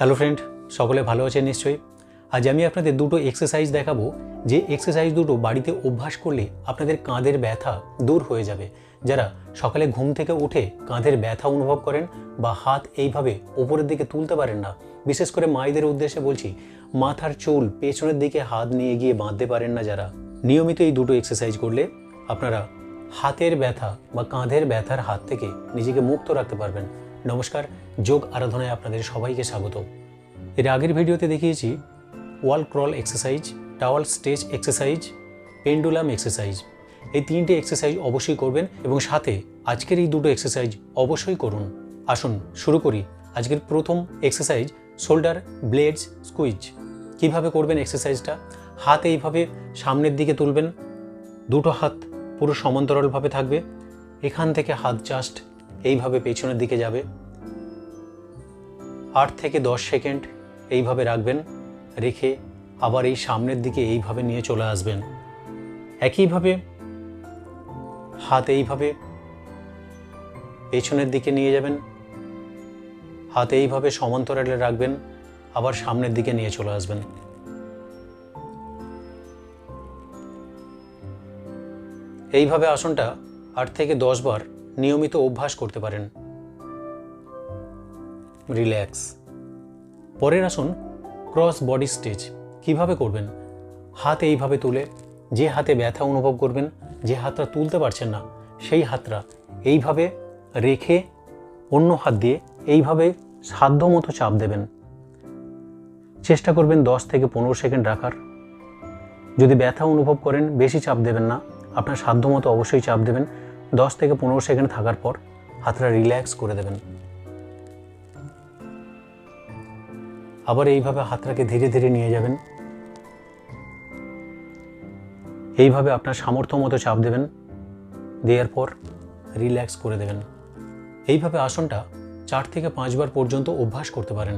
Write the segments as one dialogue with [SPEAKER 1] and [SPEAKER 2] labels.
[SPEAKER 1] Hello friend সকলে ভালো আছেন নিশ্চয়ই? আজ আমি আপনাদের দুটো এক্সারসাইজ দেখাবো, যে এক্সারসাইজ দুটো বাড়িতে অভ্যাস করলে আপনাদের কাঁধের ব্যথা দূর হয়ে যাবে। যারা সকালে ঘুম থেকে উঠে কাঁধের ব্যথা অনুভব করেন বা হাত এইভাবে ওপরের দিকে তুলতে পারেন না, বিশেষ করে মায়েদের উদ্দেশ্যে বলছি, মাথার চুল পেছনের দিকে হাত নিয়ে গিয়ে বাঁধতে পারেন না যারা। নিয়মিত এই দুটো এক্সারসাইজ করলে আপনারা হাতের ব্যথা বা কাঁধের ব্যথার হাত থেকে নিজেকে মুক্ত রাখতে পারবেন। নমস্কার, যোগ আরাধনায় আপনাদের সবাইকে স্বাগত। এর আগের ভিডিওতে দেখিয়েছি wall crawl exercise towel stage exercise pendulum exercise এই তিনটে এক্সারসাইজ অবশ্যই করবেন এবং সাথে আজকের এই দুটো এক্সারসাইজ অবশ্যই করুন। আসুন, শুরু করি। আজকের প্রথম এক্সারসাইজ শোল্ডার ব্লেডস স্কুইজ কীভাবে করবেন এক্সারসাইজটা হাত এইভাবে সামনের দিকে তুলবেন। দুটো হাত পুরো সমান্তরালভাবে থাকবে। এখান থেকে হাত জাস্ট এইভাবে পেছনের দিকে যাবে। আট থেকে দশ সেকেন্ড এইভাবে রাখবেন, রেখে আবার এই সামনের দিকে এইভাবে নিয়ে চলে আসবেন। একইভাবে হাত এইভাবে পেছনের দিকে নিয়ে যাবেন, হাত এইভাবে সমান্তরালে রাখবেন, আবার সামনের দিকে নিয়ে চলে আসবেন। এইভাবে আসনটা আট থেকে দশ বার নিয়মিত অভ্যাস করতে পারেন। রিল্যাক্স। পরের আসন, ক্রস বডি স্টেজ কীভাবে করবেন? হাত এইভাবে তুলে, যে হাতে ব্যথা অনুভব করবেন, যে হাতটা তুলতে পারছেন না, সেই হাতটা এইভাবে রেখে অন্য হাত দিয়ে এইভাবে সাধ্য মতো চাপ দেবেন। চেষ্টা করবেন দশ থেকে পনেরো সেকেন্ড রাখার। যদি ব্যথা অনুভব করেন, বেশি চাপ দেবেন না। আপনার সাধ্য মতো অবশ্যই চাপ দেবেন। দশ থেকে পনেরো সেকেন্ড থাকার পর হাতটা রিল্যাক্স করে দেবেন। আবার এইভাবে হাতটাকে ধীরে ধীরে নিয়ে যাবেন। এইভাবে আপনার সামর্থ্য মতো চাপ দেবেন। দেওয়ার পর রিল্যাক্স করে দেবেন। এইভাবে আসনটা চার থেকে পাঁচবার পর্যন্ত অভ্যাস করতে পারেন।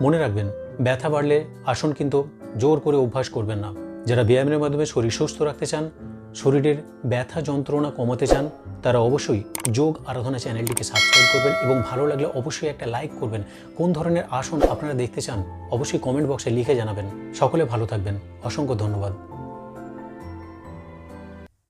[SPEAKER 1] মনে রাখবেন, ব্যথা বাড়লে আসন কিন্তু জোর করে অভ্যাস করবেন না। যারা ব্যায়ামের মাধ্যমে শরীর সুস্থ রাখতে চান শরীরের ব্যথা যন্ত্রণা কমাতে চান, তারা অবশ্যই যোগ আরাধনা চ্যানেলটিকে সাবস্ক্রাইব করবেন এবং ভালো লাগলে অবশ্যই একটা লাইক করবেন। কোন ধরনের আসন আপনারা দেখতে চান, অবশ্যই কমেন্ট বক্সে লিখে জানাবেন। সকলে ভালো থাকবেন। অসংখ্য ধন্যবাদ।